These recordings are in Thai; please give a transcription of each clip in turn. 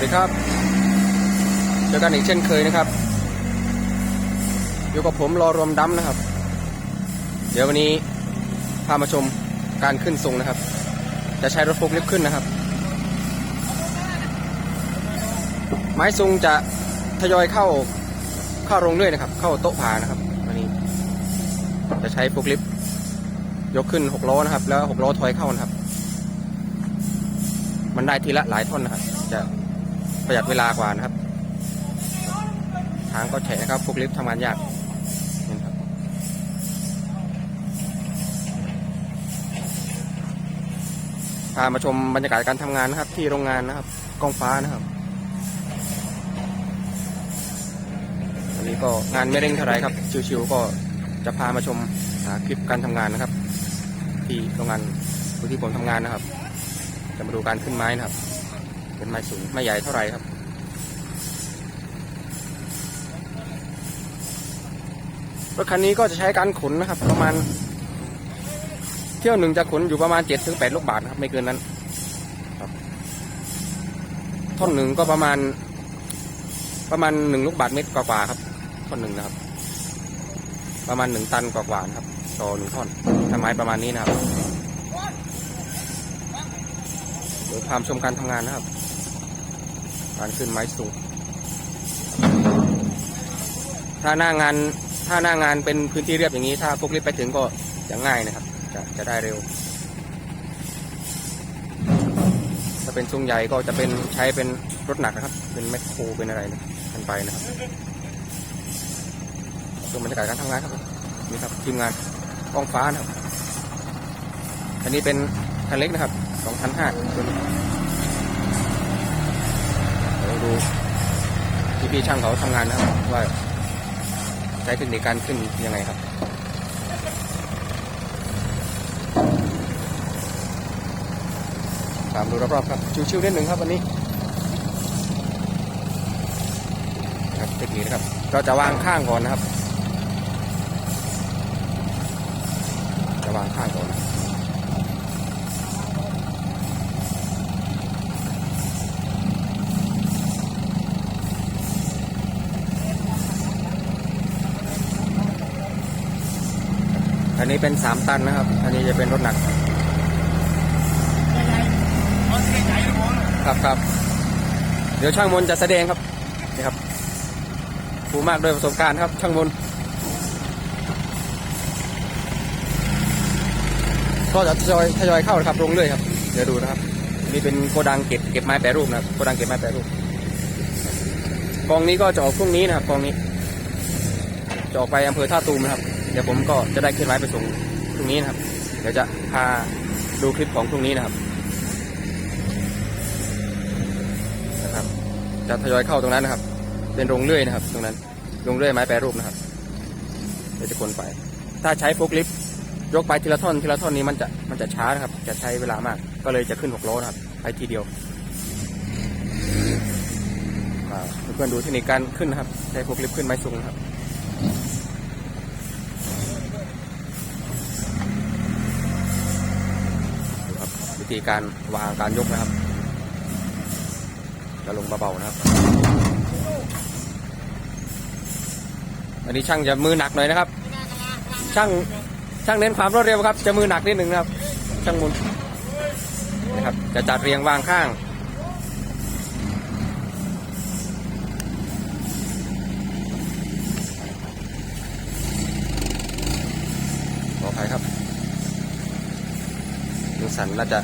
วัสดีครับเจอกันอีกเช่นเคยนะครับอยู่กับผมรอรวมดัมนะครับ เดี๋ยววันนี้พามาชมการขึ้นทรงนะครับ จะใช้รถโฟล์คลิฟต์ขึ้นนะครับ ไม้ทรงจะทยอยเข้าเข้าโรงเรื่อยนะครับ เข้าโต๊ะผานะครับวันนี้ จะใช้โฟล์คลิฟต์ยกขึ้นหกล้อนะครับ แล้วหกล้อถอยเข้านะครับ มันได้ทีละหลายท่อนนะครับจะ ประหยัดเวลากว่านะครับ ทางก็แฉะนะครับพวกลิฟต์ทำงานยากพามาชมบรรยากาศการทำงานนะครับ ที่โรงงานนะครับกองฟ้านะครับวันนี้ก็งานไม่เร่งเท่าไรครับ ชิวๆก็จะพามาชมหาคลิปการทำงานนะครับ ที่โรงงานที่ผมทำงานนะครับ จะมาดูการขึ้นไม้นะครับ เป็นไม้สูงไม่ใหญ่เท่าไหร่ครับ รถคันนี้ก็จะใช้การขนนะครับ ประมาณ เที่ยวหนึ่งจะขนอยู่ประมาณเจ็ดถึงแปดลูกบาทนะครับ ไม่เกินนั้นครับท่อนหนึ่งก็ประมาณ ประมาณหนึ่งลูกบาทเมตรกว่าๆครับท่อนหนึ่งนะครับ ประมาณหนึ่งตันกว่าๆนะครับต่อหนึ่งท่อนถ้าไม้ประมาณนี้นะครับเดี๋ยวพามชมการทำงานนะครับ การขึ้นไม้สูง ถ้าหน้างานถ้าหน้างานเป็นพื้นที่เรียบอย่างนี้ ถ้าพวกลิฟต์ไปถึงก็จะง่ายนะครับ จะจะได้เร็ว ถ้าเป็นทรงใหญ่ก็จะเป็นใช้เป็นรถหนักนะครับ เป็นแมคโครเป็นอะไรนะกันไปนะครับชมบรรยากาศการทำงานครับนี่ครับทีมงานกองฟ้านะครับ อันนี้เป็นคันเล็กนะครับสองพันห้าตัวนี้ ดูพี่พี่ๆช่างเขาทำงานนะครับว่าใช้เทคนิคการขึ้นยังไงครับตามดูรอบๆครับชิวๆนิดหนึ่งครับวันนี้ครับเทคนิคนะครับเราจะวางข้างก่อนนะครับ จะวางข้างก่อนอัน นี้เป็นสามตันนะครับ อันนี้จะเป็นรถหนักครับครับ เดี๋ยวช่างมนต์จะแสดงครับนี่ครับผู้มากด้วยประสบการณ์ครับช่างมนต์ก็จะทยอยทยอยเข้านะครับลงเรื่อยครับ เดี๋ยวดูนะครับ นี่เป็นโกดังเก็บเก็บไม้แปรรูปนะครับโกดังเก็บไม้แปรรูปกองนี้ก็จะออกพรุ่งนี้นะครับกองนี้จะออกไปอำเภอท่าตูมนะครับ เดี๋ยวผมก็จะได้ขึ้นไม้ไปส่งพรุ่งนี้นะครับ เดี๋ยวจะพาดูคลิปของพรุ่งนี้นะครับนะครับ จะทยอยเข้าตรงนั้นนะครับ เป็นโรงเลื่อยนะครับ ตรงนั้นโรงเลื่อยไม้แปรรูปนะครับเดี๋ยวจะขนไป ถ้าใช้โฟล์คลิฟต์ยกไปทีละท่อนทีละท่อนนี้มันจะมันจะช้านะครับ จะใช้เวลามาก ก็เลยจะขึ้นหกล้อนะครับ ไปทีเดียวเพื่อนๆดูเทคนิคการขึ้นนะครับ ใช้โฟล์คลิฟต์ขึ้นไม้สูงนะครับ ดูครับวิ ธีการวางการยกนะครับ จะลงเบาๆนะครับ อันนี้ช่างจะมือหนักหน่อยนะครับ ช่างช่างเน้นความรวดเร็วครับ จะมือหนักนิดหนึ่งนะครับ ช่างมุนนะครับ จะจัดเรียงวางข้างขออภัยครับมือสั่นน่าจะ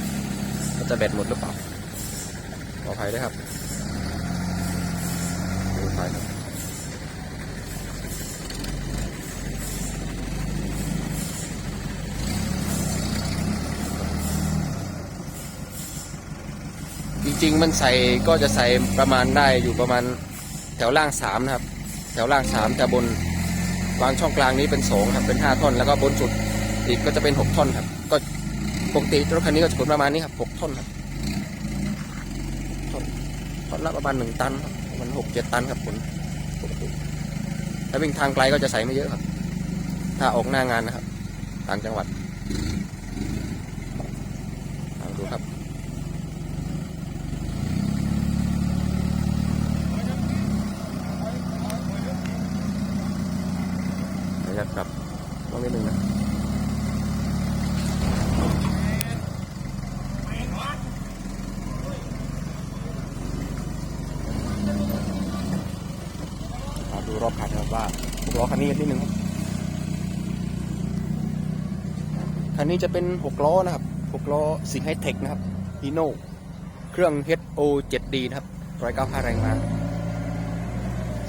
จะแบตหมดหรือเปล่า ขออภัยด้วยครับขออภัยจริงๆ มันใส่ก็จะใส่ประมาณได้อยู่ประมาณแถวล่างสามนะครับ แถวล่างสามแต่บนวางช่องกลางนี้เป็นสองครับเป็นห้าท่อน แล้วก็บนสุดอีกก็จะเป็นหกท่อนครับก็ ปกติรถคันนี้ก็จะขนประมาณนี้ครับหกท่อนครับท่อนท่อนละประมาณหนึ่งตันมันหกเจ็ดตันครับผนปกติถ้าวิ่งทางไกลก็จะใส่ไม่เยอะครับ ถ้าออกหน้างานนะครับต่างจังหวัดดูครับนะครับ นนี้จะเป็นหกล้อนะครับหกล้อสิงไฮเทคนะครับฮีโน่เครื่อง HO 7D นะครับร้อยเก้าห้าแรงม้า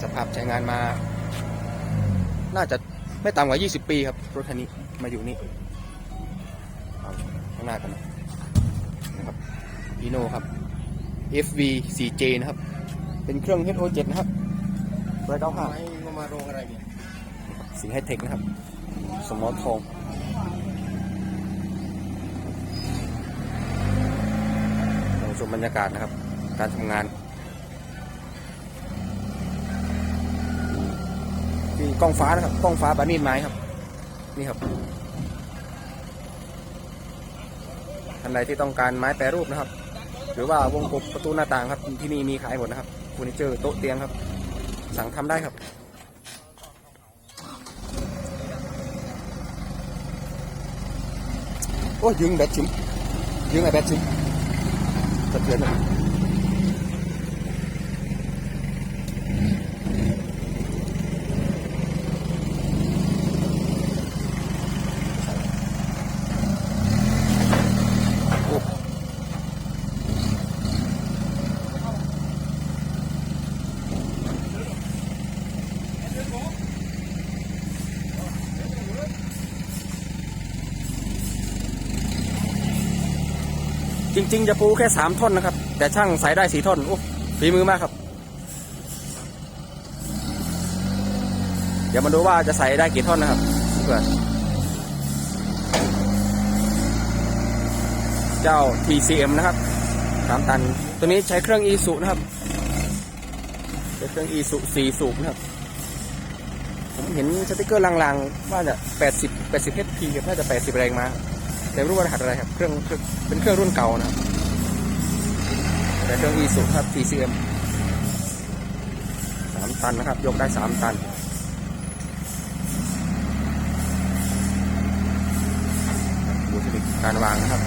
สภาพใช้งานมา น่าจะไม่ต่ำกว่า 20 ปีครับ รถคันนี้มาอยู่นี่เอาข้างหน้ากันนะครับฮีโน่ครับ FV 4J นะครับ เป็นเครื่อง HO 7 นะครับร้อยเก้าห้าไม่มามาโรงอะไรเนี่ยสิงห์ไฮเทคนะครับ สมอทองเรา ชมบรรยากาศนะครับ การทำงานมีกล้องฟ้านะครับกล้องฟ้าบานีดไม้ครับ นี่ครับท่านใดที่ต้องการไม้แปรรูปนะครับ หรือว่าวงกบประตูหน้าต่างครับ ที่นี่มีขายหมดนะครับเฟอร์นิเจอร์โต๊ะเตียงครับ สั่งทำได้ครับโอ้ยยิงแบตชิมยิงไอแบตชิม สะเทือนเลยโอ้ จริงๆจะปูแค่สามท่อนนะครับ แต่ช่างใส่ได้สี่ท่อนโอ้ฝีมือมากครับ เดี๋ยวมาดูว่าจะใส่ได้กี่ท่อนนะครับเพื่อนเจ้า TCM นะครับสามตัน ตัวนี้ใช้เครื่อง e สูนะครับใช้เครื่อง e สูสี่สูบนะครับผมเห็นสติกเกอร์ลางๆ ว่าจะ80 80 HP ครับน่าจะ 80 แรงมา แต่รู้ว่ารหัสอะไรครับ เครื่องเป็นเครื่องรุ่นเก่านะครับ แต่เครื่อง e สูครับ TCM สามตันนะครับ ยกได้สามตันดูเทคนิคการวางนะครับ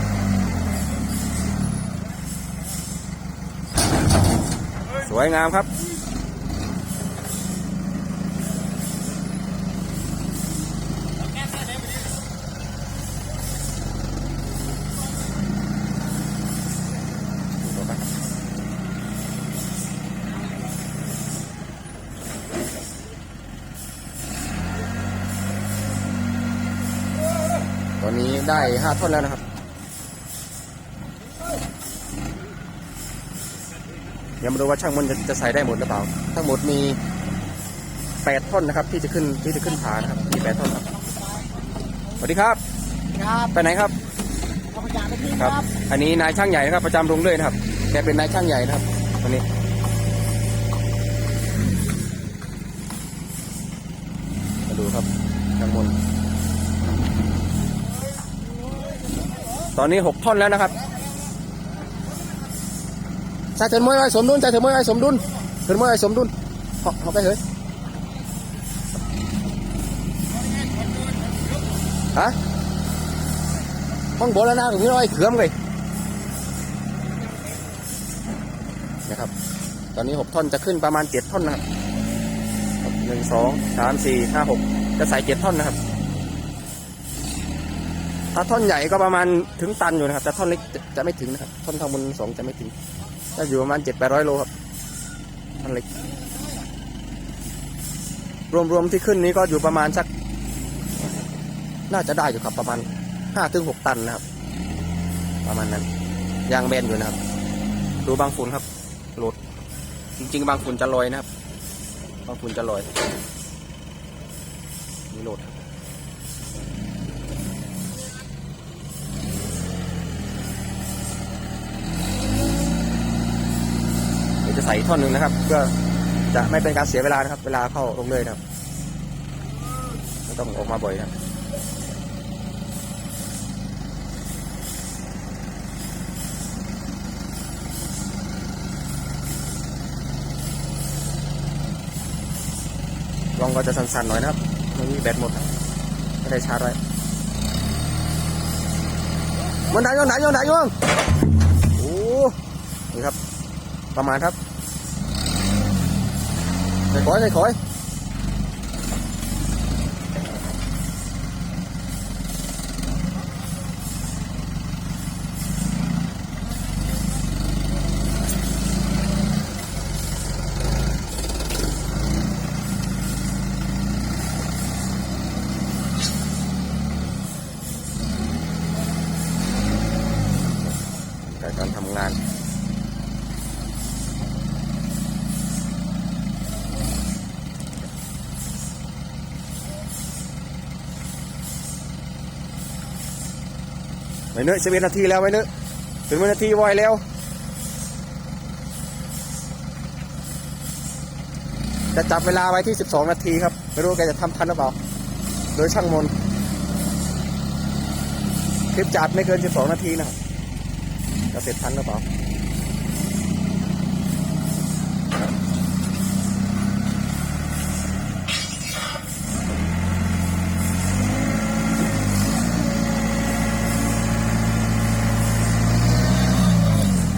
สวยงามครับ ได้ห้าท่อนแล้วนะครับ เดี๋ยวมาดูว่าช่างมันจะจะใส่ได้หมดหรือเปล่า ทั้งหมดมีแปดท่อนนะครับ ที่จะขึ้นที่จะขึ้นผานะครับ มีแปดท่อนครับ สวัสดีครับ ครับไปไหนครับขอบคุณจากพี่คครัรับบอันนี้นายช่างใหญ่นะครับ ประจำโรงเรื่อยนะครับ แกเป็นนายช่างใหญ่นะครับวันนี้มาดูครับข้างบน ตอนนี้หกท่อนแล้วนะครับใส่เถินมวยไว้สมดุลใส่เถินมวยไว้สมดุลเถินมวยไว้สมดุลเหาเหาไปเถอะฮะห้องบนแล้วนะถึงนี้ไว้เขื่อมเลยนะครับ ตอนนี้หกท่อนจะขึ้นประมาณเจ็ดท่อนนะครับหนึ่งสองสามสี่ห้าหกจะใส่เจ็ดท่อนนะครับ ถ้าท่อนใหญ่ก็ประมาณถึงตันอยู่นะครับ แต่ท่อนเล็กจะจะไม่ถึงนะครับ ท่อนทางบนสองจะไม่ถึงจะอยู่ประมาณเจ็ดแปดร้อยโลครับท่อนเล็ก รวมๆที่ขึ้นนี้ก็อยู่ประมาณสัก น่าจะได้อยู่ครับประมาณห้าถึงหกตันนะครับ ประมาณนั้นยางแบนอยู่นะครับ ดูบางฝุ่นครับโหลดจริง ๆ บางฝุ่นจะลอยนะครับ บางฝุ่นจะลอยนี่โหลดครับ ส่ท่อนหนึ่งนะครับเพื่อจะไม่เป็นการเสียเวลานะครับ เวลาเข้าลงเลยนะครับไม่ต้องออกมาบ่อยครับลองก็จะสั่นๆหน่อยนะครับไม่มีแบตหมดไม่ได้ชาร์จไว้มันได้ยังไหนยังไหนยังโอ้นี่ครับ ประมาณครับ ใส่ขอยใส่ขอย เนื้อสิบเอ็ดนาทีแล้วไว้เนื้อถึงวินาทีไวแล้วจะจับเวลาไว้ที่ 12 นาทีครับ ไม่รู้แกจะทำทันหรือเปล่า โดยช่างมน คลิปจัดไม่เกิน 12 นาทีนะครับจะเสร็จทันหรือเปล่า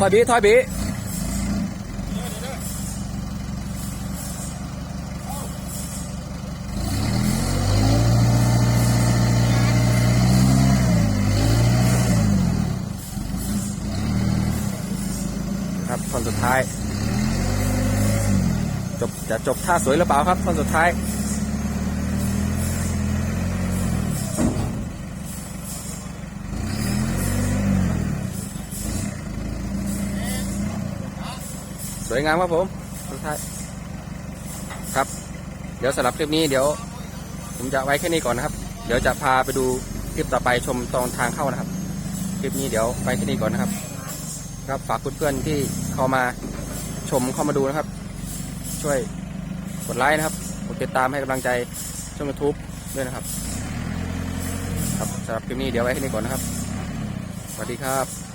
อยบีถอยบีครับท่อนสุดท้าย จบจะจบท่าสวยหรือเปล่าครับท่อนสุดท้าย วยงามครับผมสุดท้ายครับ เดี๋ยวสำหรับคลิปนี้เดี๋ยว ผมจะไว้แค่นี้ก่อนนะครับ เดี๋ยวจะพาไปดูคลิปต่อไปชมตอนทางเข้านะครับ คลิปนี้เดี๋ยวไปแค่นี้ก่อนนะครับ ครับฝากเพื่อนๆที่เข้ามาชมเข้ามาดูนะครับ ช่วยกดไลค์นะครับกดติดตามให้กำลังใจช่องยูทูบด้วยนะครับ ครับสำหรับคลิปนี้เดี๋ยวไว้แค่นี้ก่อนนะครับ สวัสดีครับ